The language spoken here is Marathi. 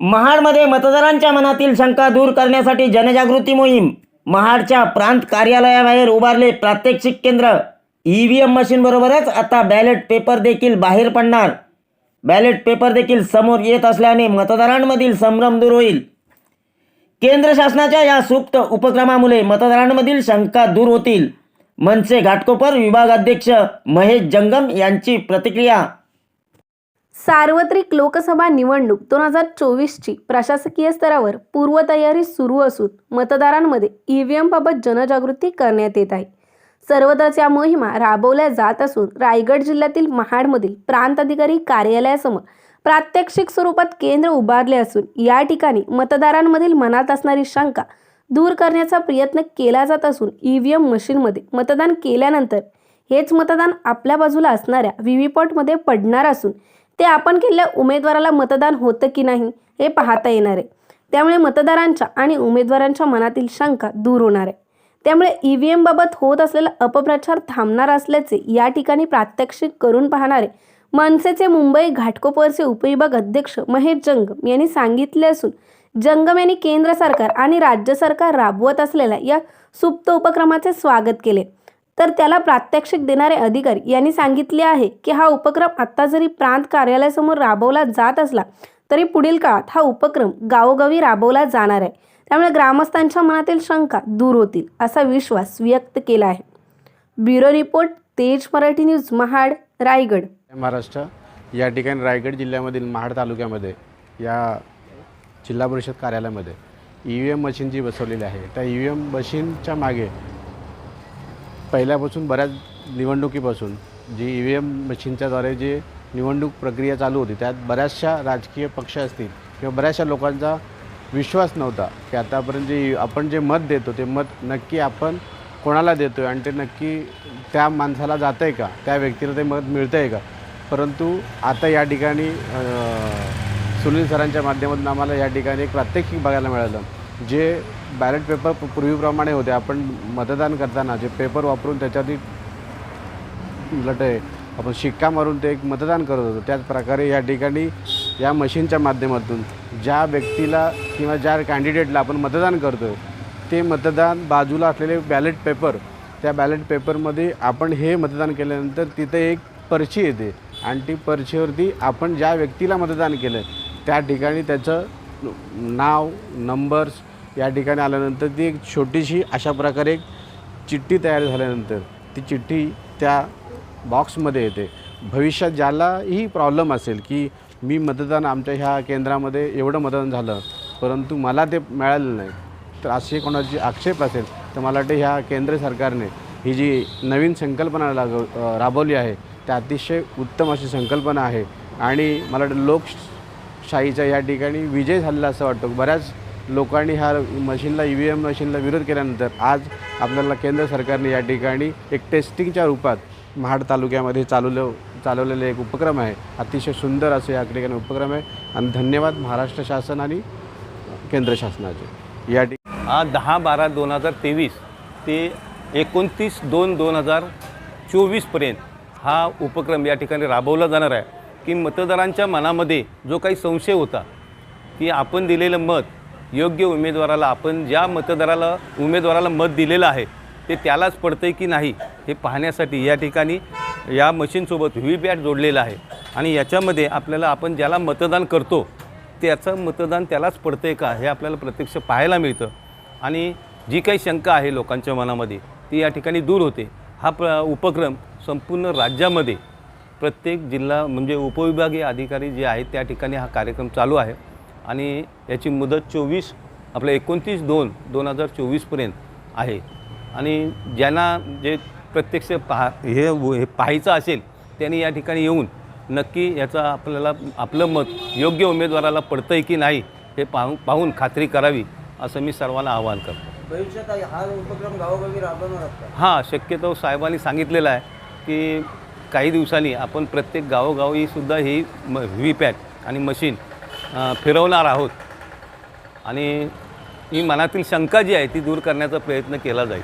महाडमध्ये मतदारांच्या मनातील शंका दूर करण्यासाठी जनजागृती मोहीम. महाडच्या प्रांत कार्यालयाबाहेर उभारले प्रात्यक्षिक केंद्र. ई व्ही एम मशीनबरोबरच आता बॅलेट पेपर देखील बाहेर पडणार. बॅलेट पेपर देखील समोर येत असल्याने मतदारांमधील संभ्रम दूर होईल. केंद्र शासनाच्या या सुप्त उपक्रमामुळे मतदारांमधील शंका दूर होतील. मनसे घाटकोपर विभागाध्यक्ष महेश जंगम यांची प्रतिक्रिया सार्वत्रिक लोकसभा निवडणूक दोन हजार चोवीसची प्रशासकीय स्तरावर पूर्वतयारी सुरू असून मतदारांमध्ये ई व्ही एमबाबत जनजागृती करण्यात येत आहे. सर्वत्रच या मोहिमा राबवल्या जात असून रायगड जिल्ह्यातील महाडमधील प्रांत अधिकारी कार्यालयासमोर प्रात्यक्षिक स्वरूपात केंद्र उभारले असून या ठिकाणी मतदारांमधील मनात असणारी शंका दूर करण्याचा प्रयत्न केला जात असून ई व्ही एम मशीनमध्ये मतदान केल्यानंतर हेच मतदान आपल्या बाजूला असणाऱ्या व्ही व्ही पॉटमध्ये पडणार असून ते आपण केलेल्या उमेदवाराला मतदान होतं की नाही हे पाहता येणार आहे. त्यामुळे मतदारांच्या आणि उमेदवारांच्या मनातील शंका दूर होणार आहे. त्यामुळे ई व्ही एमबाबत होत असलेला अपप्रचार थांबणार असल्याचे या ठिकाणी प्रात्यक्षिक करून पाहणारे मनसेचे मुंबई घाटकोपरचे उपविभाग अध्यक्ष महेश जंगम यांनी सांगितले असून जंगम यांनी केंद्र सरकार आणि राज्य सरकार राबवत असलेल्या या सुप्त उपक्रमाचे स्वागत केले. तर त्याला प्रात्यक्षिक देणारे अधिकारी यांनी सांगितले आहे की हा उपक्रम आत्ता जरी प्रांत कार्यालयासमोर राबवला जात असला तरी पुढील काळात हा उपक्रम गावोगावी राबवला जाणार आहे. त्यामुळे ग्रामस्थांच्या मनातील शंका दूर होतील असा विश्वास व्यक्त केला आहे. Bureau report Tej Marathi news Mahad Raigad. Maharashtra या ठिकाणी रायगड जिल्ह्यामधील महाड तालुक्यामध्ये या जिल्हा परिषद कार्यालयामध्ये ई व्ही एम मशीन जी बसवलेली आहे त्या ई व्ही एम मशीनच्या मागे पहिल्यापासून बऱ्याच निवडणुकीपासून जी ई व्ही एम मशीनच्याद्वारे जी निवडणूक प्रक्रिया चालू होती त्यात बऱ्याचशा राजकीय पक्ष असतील किंवा बऱ्याचशा लोकांचा विश्वास नव्हता की आतापर्यंत जे आपण जे मत देतो ते मत नक्की आपण कोणाला देतो आहे आणि ते नक्की त्या माणसाला जातं आहे का? त्या व्यक्तीला ते मत मिळतं आहे का? परंतु आता या ठिकाणी सुनील सरांच्या माध्यमातून आम्हाला या ठिकाणी एक प्रात्यक्षिक बघायला मिळालं. जे बॅलेट पेपर पूर्वीप्रमाणे होते आपण मतदान करताना जे पेपर वापरून त्याच्यातील लटे आपण शिक्का मारून ते एक मतदान करत होतो. त्याच प्रकारे या ठिकाणी या मशीनच्या माध्यमातून ज्या व्यक्तीला किंवा ज्या कॅन्डिडेटला आपण मतदान करतो आहे ते मतदान बाजूला असलेले बॅलेट पेपर त्या बॅलेट पेपरमध्ये आपण हे मतदान केल्यानंतर तिथे एक पर्ची येते. आणि ती पर्चीवरती आपण ज्या व्यक्तीला मतदान केलं त्या ठिकाणी त्याचं नाव नंबर्स या ठिकाणी आल्यानंतर ती एक छोटीशी अशा प्रकारे एक चिठ्ठी तयार झाल्यानंतर ती चिठ्ठी त्या बॉक्समध्ये येते. भविष्यात ज्यालाही प्रॉब्लेम असेल की मी मतदान आमच्या ह्या केंद्रामध्ये एवढं मतदान झालं परंतु मला ते मिळालं नाही तर असे कोणाची आक्षेप असेल तर मला वाटतं ह्या केंद्र सरकारने ही जी नवीन संकल्पना लाग राबवली आहे त्या अतिशय उत्तम अशी संकल्पना आहे. आणि मला वाटतं लोकशाहीचा या ठिकाणी विजय झालेला असं वाटतं. बऱ्याच लोकांनी ह्या मशीनला ई व्ही एम मशीनला विरोध केल्यानंतर आज आपल्याला केंद्र सरकारने या ठिकाणी एक टेस्टिंगच्या रूपात महाड तालुक्यामध्ये चालवलं चालवलेले एक उपक्रम आहे. अतिशय सुंदर असं या ठिकाणी उपक्रम आहे. आणि धन्यवाद महाराष्ट्र शासन आणि केंद्र शासनाचे. या ठिकाणी दहा बारा दोन हजार तेवीस ते एकोणतीस दोन दोन हजार चोवीसपर्यंत हा उपक्रम या ठिकाणी राबवला जाणार आहे. की मतदारांच्या मनामध्ये जो काही संशय होता की आपण दिलेलं मत योग्य उमेदवाराला आपण ज्या मतदाराला उमेदवाराला मत दिलेलं आहे ते त्यालाच पडतं आहे की नाही हे पाहण्यासाठी या ठिकाणी या मशीनसोबत व्ही पॅट जोडलेलं आहे. आणि याच्यामध्ये आपल्याला आपण ज्याला मतदान करतो त्याचं मतदान त्यालाच पडतं आहे का हे आपल्याला प्रत्यक्ष पाहायला मिळतं. आणि जी काही शंका आहे लोकांच्या मनामध्ये ती या ठिकाणी दूर होते. हा प्र उपक्रम संपूर्ण राज्यामध्ये प्रत्येक जिल्हा म्हणजे उपविभागीय अधिकारी जे आहेत त्या ठिकाणी हा कार्यक्रम चालू आहे. आणि याची मुदत चोवीस आपलं एकोणतीस दोन दोन हजार चोवीसपर्यंत आहे. आणि ज्यांना जे प्रत्यक्ष पहा हे हे पाहायचं असेल त्यांनी या ठिकाणी येऊन नक्की याचा आपल्याला आपलं मत योग्य उमेदवाराला पडतं आहे की नाही हे पाहून पाहून खात्री करावी असं मी सर्वांना आवाहन करतो. भविष्यात हा उपक्रम गावोगावी राबवणार हां शक्यतो साहेबांनी सांगितलेलं आहे की काही दिवसांनी आपण प्रत्येक गावोगावी सुद्धा ही म व्ही पॅट आणि मशीन फिरवणार आहोत. आणि ही मनातील शंका जी आहे ती दूर करण्याचा प्रयत्न केला जाईल.